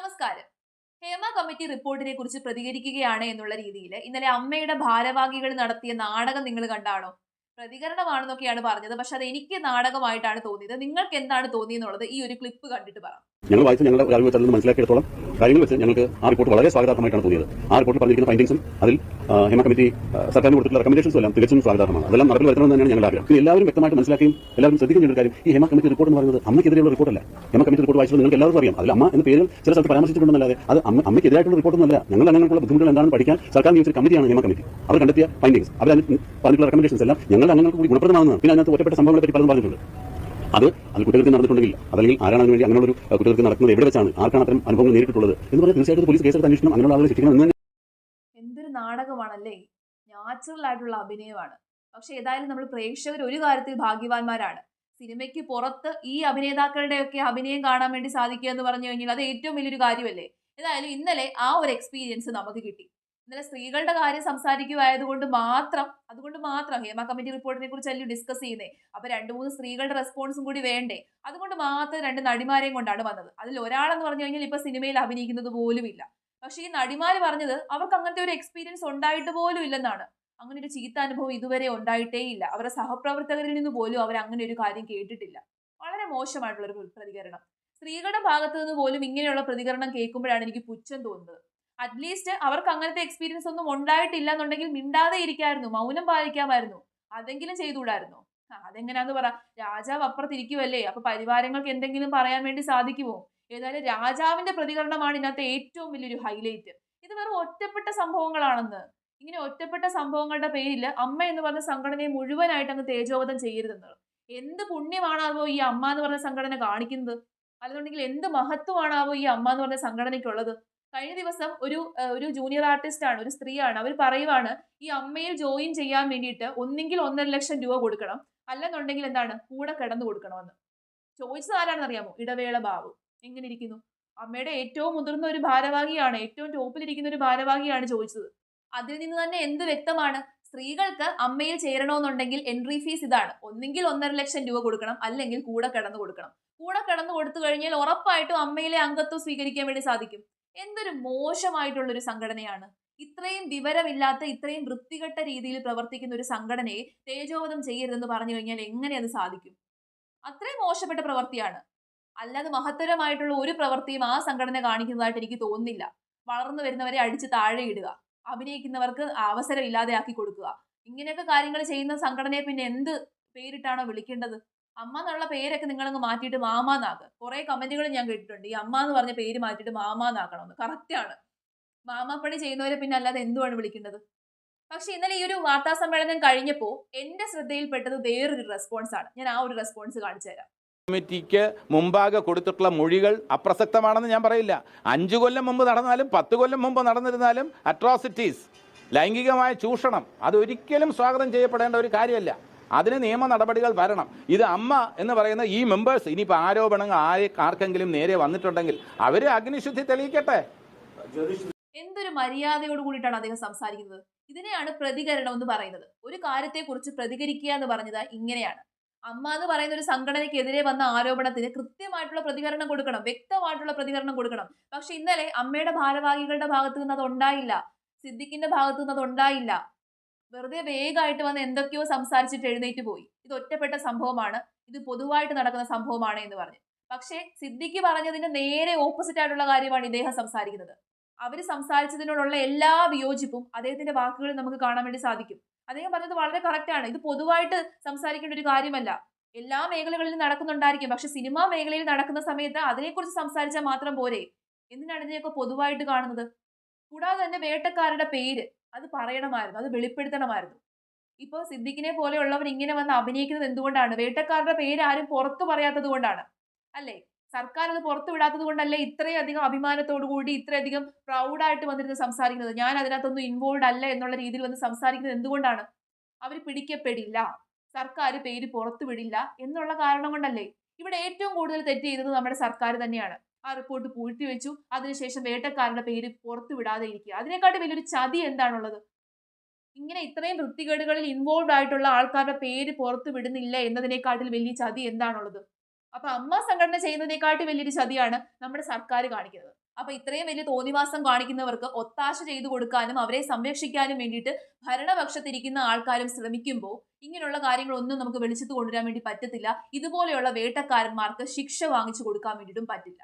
നമസ്കാരം. ഹേമ കമ്മിറ്റി റിപ്പോർട്ടിനെ കുറിച്ച് പ്രതികരിക്കുകയാണ് എന്നുള്ള രീതിയിൽ ഇന്നലെ അമ്മയുടെ ഭാരവാഹികൾ നടത്തിയ നാടകം നിങ്ങൾ കണ്ടാണോ? പ്രതികരണമാണെന്നൊക്കെയാണ് പറഞ്ഞത്. പക്ഷെ അത് എനിക്ക് നാടകമായിട്ടാണ് തോന്നിയത്. നിങ്ങൾക്ക് എന്താണ് തോന്നിയെന്നുള്ളത് ഈ ഒരു ക്ലിപ്പ് കണ്ടിട്ട് പറ. ഞങ്ങൾ വായിച്ച് ഞങ്ങളുടെ അറിവ് വെച്ചതിൽ നിന്ന് മനസ്സിലാക്കിയെടുത്തോളം കാര്യങ്ങൾ വെച്ച് ഞങ്ങൾക്ക് ആ റിപ്പോർട്ട് വളരെ സ്വാഗതാർഹമായിട്ടാണ് തോന്നിയത്. ആ റിപ്പോർട്ടിൽ പറഞ്ഞിരിക്കുന്ന ഫൈൻഡിങ്സും അതിൽ ഹിമ കമ്മിറ്റി സർക്കാരിന് കൊടുത്തിട്ടുള്ള റെക്കമെൻഡേഷൻസും എല്ലാം തികച്ചും സ്വാഗതാർഹമാണ്. അതെല്ലാം നടപ്പിൽ വരുത്തണമെന്ന് തന്നെയാണ് ഞങ്ങളുടെ ആഗ്രഹം. ഇനി എല്ലാവരും വ്യക്തമായിട്ട് മനസ്സിലാക്കുകയും എല്ലാവരും ശ്രദ്ധിക്കുന്ന ഒരു കാര്യം ഈ ഹേമ കമ്മിറ്റി റിപ്പോർട്ട് എന്ന് പറയുന്നത് അമ്മയ്ക്കെതിരെയുള്ള റിപ്പോർട്ടല്ല ഹേമ കമ്മിറ്റി റിപ്പോർട്ട് വായിച്ചത് നിങ്ങൾക്ക് എല്ലാവർക്കും അറിയാം. അതിൽ അമ്മ എന്ന പേരിൽ ചില സ്ഥലത്ത് പരാമർശിച്ചിട്ടുണ്ടെന്നല്ലാതെ അത് അമ്മ അമ്മയ്ക്കെതിരായിട്ടുള്ള റിപ്പോർട്ടൊന്നുമല്ല ഞങ്ങൾ അങ്ങനെയുള്ള ബുദ്ധിമുട്ടുകൾ എന്താണെന്ന് പഠിക്കാൻ സർക്കാർ നിയോഗിച്ച കമ്മിറ്റിയാണ് ഹേമ കമ്മിറ്റി അവർ കണ്ടെത്തിയ ഫൈൻഡിങ്സ് അവർ പറഞ്ഞിട്ടുള്ള റെക്കമെൻഡേഷൻസ് എല്ലാം ഞങ്ങൾ അങ്ങനെ കൂടി ഗുണപ്രദമാകുന്നതാണ് പിന്നെ അതിനകത്ത് ഒറ്റപ്പെട്ട സംഭവങ്ങളെ പറ്റി പലതും പറഞ്ഞിട്ടുണ്ട്. അത് അത് കുറ്റകൃത്യം നടന്നിട്ടുണ്ടെങ്കിൽ അതല്ലെങ്കിൽ ആരാണ് അതിനുവേണ്ടി അങ്ങനെയുള്ള ഒരു കുറ്റകൃത്യം നടക്കുന്നത്? എവിടെ വെച്ചാണ് ആർക്കാണ് അത്തരം അനുഭവങ്ങൾ നേരിട്ടുള്ളത് എന്ന് പറഞ്ഞാൽ തീർച്ചയായിട്ടും പോലീസ് കേസെടുത്ത് അന്വേഷണം അങ്ങനെയുള്ള ആളുകൾ ശിക്ഷിക്കണം എന്ന് എന്തൊരു നാടകമാണല്ലേ? നാച്ചുറൽ ആയിട്ടുള്ള അഭിനയമാണ്. പക്ഷെ ഏതായാലും നമ്മൾ പ്രേക്ഷകർ ഒരു കാര്യത്തിൽ ഭാഗ്യവാന്മാരാണ്. സിനിമയ്ക്ക് പുറത്ത് ഈ അഭിനേതാക്കളുടെയൊക്കെ അഭിനയം കാണാൻ വേണ്ടി സാധിക്കുക എന്ന് പറഞ്ഞു കഴിഞ്ഞാൽ അത് ഏറ്റവും വലിയൊരു കാര്യമല്ലേ? ഏതായാലും ഇന്നലെ ആ ഒരു എക്സ്പീരിയൻസ് നമുക്ക് കിട്ടി. ഇന്നലെ സ്ത്രീകളുടെ കാര്യം സംസാരിക്കുമായതുകൊണ്ട് മാത്രം അതുകൊണ്ട് മാത്രം ഹേമ കമ്മിറ്റി റിപ്പോർട്ടിനെ കുറിച്ചല്ലേ ഡിസ്കസ് ചെയ്യുന്നേ. അപ്പൊ രണ്ട് മൂന്ന് സ്ത്രീകളുടെ റെസ്പോൺസും കൂടി വേണ്ടേ. അതുകൊണ്ട് മാത്രം രണ്ട് നടിമാരെയും കൊണ്ടാണ് വന്നത്. അതിൽ ഒരാളെന്ന് പറഞ്ഞു കഴിഞ്ഞാൽ ഇപ്പൊ സിനിമയിൽ അഭിനയിക്കുന്നത് പോലുമില്ല. പക്ഷേ ഈ നടിമാര് പറഞ്ഞത് അവർക്ക് അങ്ങനത്തെ ഒരു എക്സ്പീരിയൻസ് ഉണ്ടായിട്ട് പോലും ഇല്ലെന്നാണ്. അങ്ങനെ ഒരു ചീത്ത അനുഭവം ഇതുവരെ ഉണ്ടായിട്ടേ ഇല്ല. അവരുടെ സഹപ്രവർത്തകരിൽ നിന്ന് പോലും അവർ അങ്ങനെ ഒരു കാര്യം കേട്ടിട്ടില്ല. വളരെ മോശമായിട്ടുള്ള ഒരു പ്രതികരണം. സ്ത്രീകളുടെ ഭാഗത്തു നിന്ന് പോലും ഇങ്ങനെയുള്ള പ്രതികരണം കേൾക്കുമ്പോഴാണ് എനിക്ക് പുച്ഛം തോന്നുന്നത്. അറ്റ്ലീസ്റ്റ് അവർക്ക് അങ്ങനത്തെ എക്സ്പീരിയൻസ് ഒന്നും ഉണ്ടായിട്ടില്ല എന്നുണ്ടെങ്കിൽ മിണ്ടാതെ ഇരിക്കാമായിരുന്നു മൗനം പാലിക്കാമായിരുന്നു. അതെങ്കിലും ചെയ്തുകൂടായിരുന്നു? അതെങ്ങനെയാന്ന് പറ. രാജാവ് അപ്പുറത്തിരിക്കുമല്ലേ അപ്പൊ പരിവാരങ്ങൾക്ക് എന്തെങ്കിലും പറയാൻ വേണ്ടി സാധിക്കുമോ ഏതായാലും രാജാവിന്റെ പ്രതികരണമാണ് ഇതിനകത്ത് ഏറ്റവും വലിയൊരു ഹൈലൈറ്റ് ഇത് വെറും ഒറ്റപ്പെട്ട സംഭവങ്ങളാണെന്ന്. ഇങ്ങനെ ഒറ്റപ്പെട്ട സംഭവങ്ങളുടെ പേരിൽ അമ്മ എന്ന് പറഞ്ഞ സംഘടനയെ മുഴുവനായിട്ട് അങ്ങ് തേജോവധം ചെയ്യരുതെന്ന്. എന്ത് പുണ്യമാണാവോ ഈ അമ്മ എന്ന് പറഞ്ഞ സംഘടന കാണിക്കുന്നത്? അല്ലെന്നുണ്ടെങ്കിൽ എന്ത് മഹത്വമാണാവോ ഈ അമ്മ എന്ന് പറഞ്ഞ സംഘടനയ്ക്കുള്ളത്? കഴിഞ്ഞ ദിവസം ഒരു ഒരു ജൂനിയർ ആർട്ടിസ്റ്റ് ആണ് ഒരു സ്ത്രീയാണ് അവർ പറയുവാണ് ഈ അമ്മയിൽ ജോയിൻ ചെയ്യാൻ വേണ്ടിയിട്ട് ഒന്നെങ്കിൽ ഒന്നര ലക്ഷം രൂപ കൊടുക്കണം അല്ലെന്നുണ്ടെങ്കിൽ എന്താണ് കൂടെ കിടന്നു കൊടുക്കണമെന്ന്. ചോദിച്ചത് ആരാണെന്ന് അറിയാമോ? ഇടവേള ബാബു. എങ്ങനെ ഇരിക്കുന്നു? അമ്മയുടെ ഏറ്റവും മുതിർന്ന ഒരു ഭാരവാഹിയാണ് ഏറ്റവും ടോപ്പിലിരിക്കുന്ന ഒരു ഭാരവാഹിയാണ് ചോദിച്ചത്. അതിൽ നിന്ന് തന്നെ എന്ത് വ്യക്തമാണ്? സ്ത്രീകൾക്ക് അമ്മയിൽ ചേരണമെന്നുണ്ടെങ്കിൽ എൻട്രി ഫീസ് ഇതാണ്. ഒന്നെങ്കിൽ ഒന്നര ലക്ഷം രൂപ കൊടുക്കണം അല്ലെങ്കിൽ കൂടെ കിടന്നു കൊടുക്കണം. കൂടെ കിടന്നു കൊടുത്തു കഴിഞ്ഞാൽ ഉറപ്പായിട്ടും അമ്മയിലെ അംഗത്വം സ്വീകരിക്കാൻ വേണ്ടി സാധിക്കും. എന്തൊരു മോശമായിട്ടുള്ള ഒരു സംഘടനയാണ്. ഇത്രയും വിവരമില്ലാത്ത ഇത്രയും വൃത്തികെട്ട രീതിയിൽ പ്രവർത്തിക്കുന്ന ഒരു സംഘടനയെ തേജോവധം ചെയ്യരുതെന്ന് പറഞ്ഞു കഴിഞ്ഞാൽ എങ്ങനെ അത് സാധിക്കും? അത്രയും മോശപ്പെട്ട പ്രവൃത്തിയാണ് അല്ലാതെ മഹത്തരമായിട്ടുള്ള ഒരു പ്രവൃത്തിയും ആ സംഘടന കാണിക്കുന്നതായിട്ട് എനിക്ക് തോന്നുന്നില്ല. വളർന്നു വരുന്നവരെ അടിച്ച് താഴെ ഇടുക അഭിനയിക്കുന്നവർക്ക് അവസരം ഇല്ലാതെയാക്കി കൊടുക്കുക. ഇങ്ങനെയൊക്കെ കാര്യങ്ങൾ ചെയ്യുന്ന സംഘടനയെ പിന്നെ എന്ത് പേരിട്ടാണോ വിളിക്കേണ്ടത്? അമ്മ എന്നുള്ള പേരൊക്കെ നിങ്ങളങ്ങ് മാറ്റിയിട്ട് മാമാന്നാക്ക്. കുറെ കമന്റുകൾ ഞാൻ കേട്ടിട്ടുണ്ട്. ഈ അമ്മ എന്ന് പറഞ്ഞ പേര് മാറ്റിയിട്ട് മാമാന്നാക്കണമെന്ന്. കറക്റ്റ് ആണ്. മാമാപ്പണി ചെയ്യുന്നവരെ പിന്നെ അല്ലാതെ എന്തുവാണ് വിളിക്കേണ്ടത്? പക്ഷെ ഇന്നലെ ഈ ഒരു വാർത്താ സമ്മേളനം കഴിഞ്ഞപ്പോൾ എന്റെ ശ്രദ്ധയിൽപ്പെട്ടത് വേറൊരു റെസ്പോൺസ് ആണ്. ഞാൻ ആ ഒരു റെസ്പോൺസ് കാണിച്ചു തരാം. കമ്മിറ്റിക്ക് മുമ്പാകെ കൊടുത്തിട്ടുള്ള മൊഴികൾ അപ്രസക്തമാണെന്ന് ഞാൻ പറയില്ല. അഞ്ചു കൊല്ലം മുമ്പ് നടന്നാലും പത്ത് കൊല്ലം മുമ്പ് നടന്നിരുന്നാലും അട്രോസിറ്റീസ് ലൈംഗികമായ ചൂഷണം അതൊരിക്കലും സ്വാഗതം ചെയ്യപ്പെടേണ്ട ഒരു കാര്യമല്ല. അതിന് നിയമ നടപടികൾ വരണം. ഇത് അമ്മ എന്ന് പറയുന്ന ഈ മെമ്പേഴ്സ് ഇനിയിപ്പോൾ ആരോപണങ്ങൾ ആരെ ആർക്കെങ്കിലും നേരെ വന്നിട്ടുണ്ടെങ്കിൽ അവർ അഗ്നിശുദ്ധി തെളിയിക്കട്ടെ. എന്തൊരു മര്യാദയോട് കൂടിയിട്ടാണ് അദ്ദേഹം സംസാരിക്കുന്നത്? ഇതിനെയാണ് പ്രതികരണം എന്ന് പറയുന്നത്. ഒരു കാര്യത്തെക്കുറിച്ച് പ്രതികരിക്കുക എന്ന് പറഞ്ഞത് ഇങ്ങനെയാണ്. അമ്മ എന്ന് പറയുന്ന ഒരു സംഘടനയ്ക്കെതിരെ വന്ന ആരോപണത്തിന് കൃത്യമായിട്ടുള്ള പ്രതികരണം കൊടുക്കണം. വ്യക്തമായിട്ടുള്ള പ്രതികരണം കൊടുക്കണം. പക്ഷെ ഇന്നലെ അമ്മയുടെ ഭാരവാഹികളുടെ ഭാഗത്തു നിന്ന് അത് ഉണ്ടായില്ല. സിദ്ദിഖിന്റെ ഭാഗത്തു നിന്ന് അത് ഉണ്ടായില്ല. വെറുതെ വേഗമായിട്ട് വന്ന് എന്തൊക്കെയോ സംസാരിച്ചിട്ട് എഴുന്നേറ്റ് പോയി. ഇത് ഒറ്റപ്പെട്ട സംഭവമാണ്. ഇത് പൊതുവായിട്ട് നടക്കുന്ന സംഭവമാണ് എന്ന് പറഞ്ഞു. പക്ഷേ സിദ്ദിഖ് പറഞ്ഞതിന് നേരെ ഓപ്പോസിറ്റ് ആയിട്ടുള്ള കാര്യമാണ് ഇദ്ദേഹം സംസാരിക്കുന്നത്. അവർ സംസാരിച്ചതിനോടുള്ള എല്ലാ വിയോജിപ്പും അദ്ദേഹത്തിന്റെ വാക്കുകളിൽ നമുക്ക് കാണാൻ വേണ്ടി സാധിക്കും. അദ്ദേഹം പറഞ്ഞത് വളരെ കറക്റ്റ് ആണ്. ഇത് പൊതുവായിട്ട് സംസാരിക്കേണ്ട ഒരു കാര്യമല്ല. എല്ലാ മേഖലകളിലും നടക്കുന്നുണ്ടായിരിക്കും. പക്ഷെ സിനിമാ മേഖലയിൽ നടക്കുന്ന സമയത്ത് അതിനെക്കുറിച്ച് സംസാരിച്ചാൽ മാത്രം പോരെ. എന്തിനാണ് ഇതിനെയൊക്കെ പൊതുവായിട്ട് കാണുന്നത്? കൂടാതെ തന്നെ വേട്ടക്കാരുടെ പേര് അത് പറയണമായിരുന്നു അത് വെളിപ്പെടുത്തണമായിരുന്നു. ഇപ്പോൾ സിദ്ദിഖിനെ പോലെയുള്ളവർ ഇങ്ങനെ വന്ന് അഭിനയിക്കുന്നത് എന്തുകൊണ്ടാണ്? വേട്ടക്കാരുടെ പേര് ആരും പുറത്തു പറയാത്തത് കൊണ്ടാണ്. അല്ലേ? സർക്കാർ അത് പുറത്തു വിടാത്തത് കൊണ്ടല്ലേ ഇത്രയധികം അഭിമാനത്തോടു കൂടി ഇത്രയധികം പ്രൗഡായിട്ട് വന്നിരുന്ന് സംസാരിക്കുന്നത്? ഞാൻ അതിനകത്തൊന്നും ഇൻവോൾവ് അല്ല എന്നുള്ള രീതിയിൽ വന്ന് സംസാരിക്കുന്നത് എന്തുകൊണ്ടാണ്? അവർ പിടിക്കപ്പെടില്ല. സർക്കാർ പേര് പുറത്തു വിടില്ല എന്നുള്ള കാരണം കൊണ്ടല്ലേ? ഇവിടെ ഏറ്റവും കൂടുതൽ തെറ്റ് ചെയ്തത് നമ്മുടെ സർക്കാർ തന്നെയാണ്. ആ റിപ്പോർട്ട് പൂഴ്ത്തി വെച്ചു. അതിനുശേഷം വേട്ടക്കാരുടെ പേര് പുറത്തു വിടാതെ ഇരിക്കുക. അതിനെക്കാട്ടും വലിയൊരു ചതി എന്താണുള്ളത്? ഇങ്ങനെ ഇത്രയും വൃത്തികേടുകളിൽ ഇൻവോൾവ് ആയിട്ടുള്ള ആൾക്കാരുടെ പേര് പുറത്തു വിടുന്നില്ല എന്നതിനെക്കാട്ടിൽ വലിയ ചതി എന്താണുള്ളത്? അപ്പൊ അമ്മ സംഘടന ചെയ്യുന്നതിനേക്കാട്ടിൽ വലിയൊരു ചതിയാണ് നമ്മുടെ സർക്കാർ കാണിക്കുന്നത്. അപ്പൊ ഇത്രയും വലിയ തോന്നിവാസം കാണിക്കുന്നവർക്ക് ഒത്താശ ചെയ്തു കൊടുക്കാനും അവരെ സംരക്ഷിക്കാനും വേണ്ടിയിട്ട് ഭരണപക്ഷത്തിരിക്കുന്ന ആൾക്കാരും ശ്രമിക്കുമ്പോൾ ഇങ്ങനെയുള്ള കാര്യങ്ങളൊന്നും നമുക്ക് വെളിച്ചത്ത് കൊണ്ടുവരാൻ വേണ്ടി പറ്റത്തില്ല. ഇതുപോലെയുള്ള വേട്ടക്കാരന്മാർക്ക് ശിക്ഷ വാങ്ങിച്ചു കൊടുക്കാൻ വേണ്ടിയിട്ടും പറ്റില്ല.